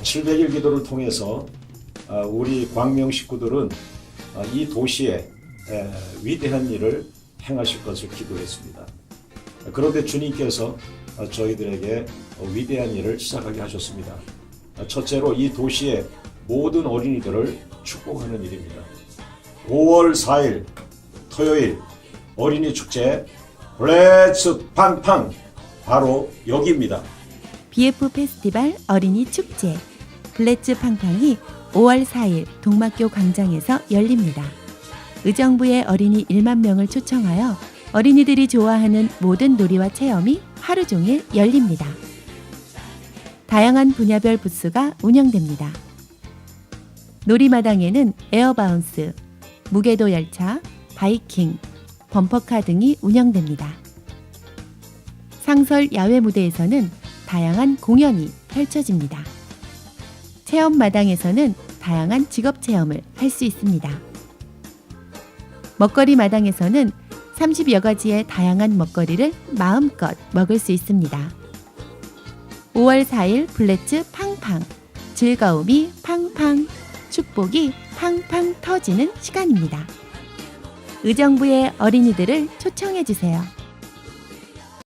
700일 기도를 통해서 아, 우리 광명 식구들은 아, 이 도시에 에, 위대한 일을 행하실 것을 기도했습니다. 그런데 주님께서 아, 저희들에게 어, 위대한 일을 시작하게 하셨습니다. 아, 첫째로 이 도시의 모든 어린이들을 축복하는 일입니다. 5월 4일 토요일 어린이 축제 블레츠 팡팡 바로 여기입니다. BF 페스티벌 어린이 축제 블레츠 팡팡이 5월 4일 동막교 광장에서 열립니다. 의정부의 어린이 1만 명을 초청하여 어린이들이 좋아하는 모든 놀이와 체험이 하루 종일 열립니다. 다양한 분야별 부스가 운영됩니다. 놀이마당에는 에어바운스, 무게도 열차, 바이킹, 범퍼카 등이 운영됩니다. 상설 야외 무대에서는 다양한 공연이 펼쳐집니다. 체험 마당에서는 다양한 직업 체험을 할 수 있습니다. 먹거리 마당에서는 30여 가지의 다양한 먹거리를 마음껏 먹을 수 있습니다. 5월 4일 블레츠 팡팡 즐거움이 팡팡 축복이 팡팡 터지는 시간입니다. 의정부의 어린이들을 초청해 주세요.